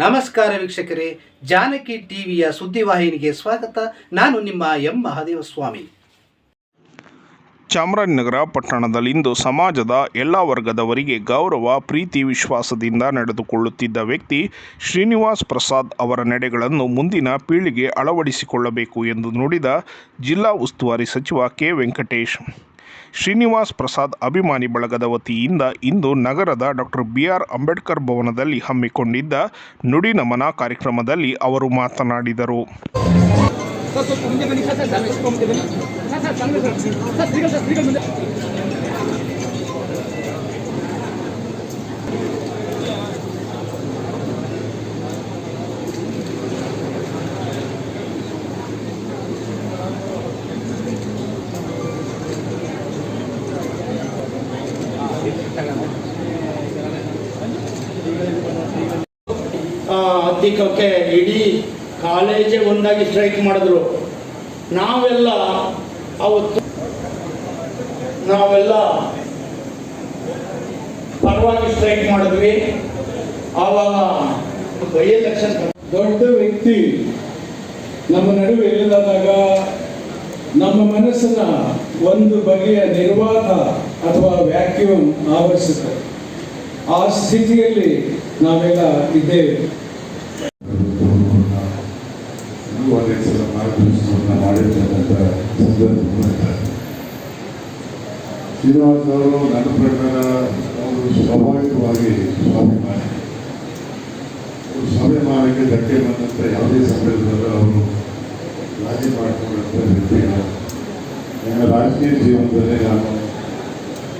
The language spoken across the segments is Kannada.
ನಮಸ್ಕಾರ ವೀಕ್ಷಕರೇ, ಜಾನಕಿ ಟಿವಿಯ ಸುದ್ದಿವಾಹಿನಿಗೆ ಸ್ವಾಗತ. ನಾನು ನಿಮ್ಮ ಎಂ. ಮಹಾದೇವ ಸ್ವಾಮಿ ಚಾಮರಾಜನಗರ ಪಟ್ಟಣದಲ್ಲಿಂದು ಸಮಾಜದ ಎಲ್ಲ ವರ್ಗದವರಿಗೆ ಗೌರವ, ಪ್ರೀತಿ, ವಿಶ್ವಾಸದಿಂದ ನಡೆದುಕೊಳ್ಳುತ್ತಿದ್ದ ವ್ಯಕ್ತಿ ಶ್ರೀನಿವಾಸ್ ಪ್ರಸಾದ್ ಅವರ ನಡೆಗಳನ್ನು ಮುಂದಿನ ಪೀಳಿಗೆ ಅಳವಡಿಸಿಕೊಳ್ಳಬೇಕು ಎಂದು ನುಡಿದ ಜಿಲ್ಲಾ ಉಸ್ತುವಾರಿ ಸಚಿವ ಕೆ ವೆಂಕಟೇಶ್. ಶ್ರೀನಿವಾಸ್ ಪ್ರಸಾದ್ ಅಭಿಮಾನಿ ಬಳಗದ ವತಿಯಿಂದ ಇಂದು ನಗರದ ಡಾಕ್ಟರ್ ಬಿ ಆರ್ ಅಂಬೇಡ್ಕರ್ ಭವನದಲ್ಲಿ ಹಮ್ಮಿಕೊಂಡಿದ್ದ ನುಡಿ ನಮನ ಕಾರ್ಯಕ್ರಮದಲ್ಲಿ ಅವರು ಮಾತನಾಡಿದರು. ಹತ್ತಿಕ್ಕಕ್ಕೆ ಇಡೀ ಕಾಲೇಜೇ ಒಂದಾಗಿ ಸ್ಟ್ರೈಕ್ ಮಾಡಿದ್ರು. ನಾವೆಲ್ಲ ಅವತ್ತು ನಾವೆಲ್ಲ ಪರವಾಗಿ ಸ್ಟ್ರೈಕ್ ಮಾಡಿದ್ವಿ. ಆವಾಗ ಬೈ ಎಲೆಕ್ಷನ್ ದೊಡ್ಡ ವ್ಯಕ್ತಿ ನಮ್ಮ ನಡುವೆ ಇಲ್ಲದಾದಾಗ ನಮ್ಮ ಮನಸ್ಸನ್ನ ಒಂದು ಬಗೆಯ ನಿರ್ವಾತ ಅಥವಾ ವ್ಯಾಕ್ಯೂಮ್ ಆವರಿಸುತ್ತೆ. ಆ ಸ್ಥಿತಿಯಲ್ಲಿ ನಾವೆಲ್ಲ ಇದ್ದೇವೆ. ಶ್ರೀನಿವಾಸ್ ಅವರು ನನ್ನ ಪ್ರಕಾರ ಅವರು ಸ್ವಾಭಾವಿಕವಾಗಿ ಸ್ವಾಭಿಮಾನಿ. ಸ್ವಾಭಿಮಾನಕ್ಕೆ ಧಕ್ಕೆ ಬಂದಂಥ ಯಾವುದೇ ಸಂದರ್ಭದಲ್ಲೂ ಅವರು ರಾಜಿ ಮಾಡಿಕೊಂಡಂಥ ವ್ಯಕ್ತಿಗಳು ನನ್ನ ರಾಜಕೀಯ ಜೀವನದಲ್ಲಿ ನಾನು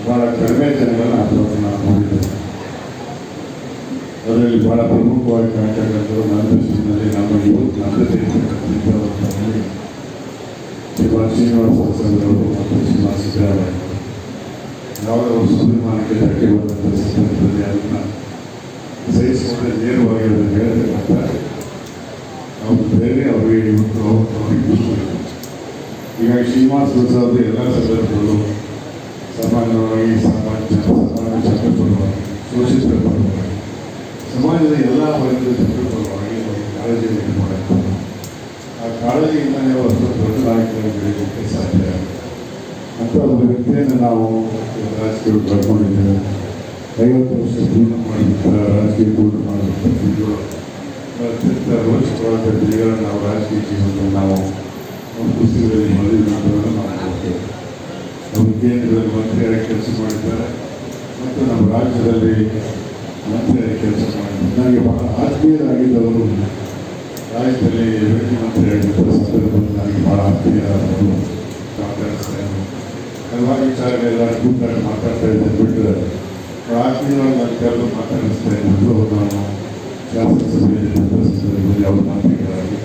ಬಹಳ ಕಡಿಮೆ ಜನಗಳನ್ನ ಅವರನ್ನು ನಾನು ನೋಡಿದ್ದೇನೆ ಅದರಲ್ಲಿ ಬಹಳ ಪ್ರಮುಖವಾಗಿ ಕಾಣ್ತಕ್ಕಂಥದ್ದು ನನ್ನ ದೃಷ್ಟಿಯಲ್ಲಿ ನಮ್ಮ ಯುವಕ ನನ್ನದೇ ಶ್ರೀನಿವಾಸ ಅವರು ಮತ್ತು ಶ್ರೀನಿವಾಸ ಸಿದ್ದರಾಮಯ್ಯ ಯಾವುದೋ ಒಂದು ಸ್ವಾಭಿಮಾನಕ್ಕೆ ಧಕ್ಕೆ ಬಂದಂಥ ಸಂದರ್ಭದಲ್ಲಿ ಅದನ್ನು ಸಹಿಸಿಕೊಂಡ್ರೆ ನೇರವಾಗಿ ಅದನ್ನು ಹೇಳ್ತಕ್ಕಂಥ ಅವ್ರು ಬೇರೆ ಅವರಿಗೆ ಇವತ್ತು ಅವ್ರು ಅವ್ರಿಗೆ. ಹೀಗಾಗಿ ಶ್ರೀನಿವಾಸ ಪ್ರಸಾದ್ ಎಲ್ಲ ಸಂದರ್ಭದಲ್ಲೂ ಸಾಮಾನ್ಯವಾಗಿ ಸಮಾಜ ಸಮಾಜ ಜನರ ಪರವಾಗಿ ಶೋಷಿತರ ಪರವಾಗಿ ಸಮಾಜದ ಎಲ್ಲ ವರ್ಗದ ಜನರ ಪರವಾಗಿ ಅವರಿಗೆ ಕಾಳಜಿಯನ್ನು ಮಾಡಬೇಕು ಆ ಕಾಳಜಿಯಿಂದಲೇ ಅವರು ದೊಡ್ಡ ನಾಯಕರನ್ನು ಬೆಳೀಲಿಕ್ಕೆ ಸಾಧ್ಯ. ಅಂತ ಒಂದು ವ್ಯಕ್ತಿಯನ್ನು ನಾವು ರಾಜಕೀಯ ಪಡ್ಕೊಂಡಿದ್ದೇವೆ ಐವತ್ತು ವರ್ಷ ಜೀವನ ಮಾಡಿದ ರಾಜಕೀಯ ಮಾಡಿಬಿಟ್ಟ ವ್ಯಕ್ತಿಗಳು ಅತ್ಯಂತ ರೋಚಕವಾದ ದಿನಗಳನ್ನು ನಾವು ರಾಜಕೀಯ ಜೀವನದಲ್ಲಿ ನಾವು ಒಂದು ಪುಸ್ತಕದಲ್ಲಿ ಮದುವೆ ಮಾಡೋದನ್ನು ನಾವು ನೋಡ್ತೇವೆ ಅವರು ಕೇಂದ್ರದಲ್ಲಿ ಮಂತ್ರಿಯಾಗಿ ಕೆಲಸ ಮಾಡಿದ್ದಾರೆ, ಮತ್ತು ನಮ್ಮ ರಾಜ್ಯದಲ್ಲಿ ಮಂತ್ರಿಯಾಗಿ ಕೆಲಸ ಮಾಡಿದ್ದಾರೆ. ನನಗೆ ಬಹಳ ಆತ್ಮೀಯರಾಗಿದ್ದವರು ರಾಜ್ಯದಲ್ಲಿ ರೆಡ್ಡಿ ಮಂತ್ರಿಯಾಗಿದ್ದ ಸಂದರ್ಭದಲ್ಲಿ ನನಗೆ ಬಹಳ ಆತ್ಮೀಯರಾದವರು ಮಾತಾಡಿಸ್ತಾ ಇದ್ರು ಹಲವಾರು ವಿಚಾರಗಳೆಲ್ಲ ಕೂತಾಗಿ ಮಾತಾಡ್ತಾ ಇದ್ದೆ ಬಿಟ್ಟರೆ ಆತ್ಮೀಯವಾಗಿ ನಾನು ಕೆಲವು ಮಾತಾಡಿಸ್ತಾ ಇದ್ದು ನಾನು ಶಾಸನಸಭೆಯಲ್ಲಿ ಸಂದರ್ಭದಲ್ಲಿ ಅವರು ಮಂತ್ರಿಗಳಾಗಿ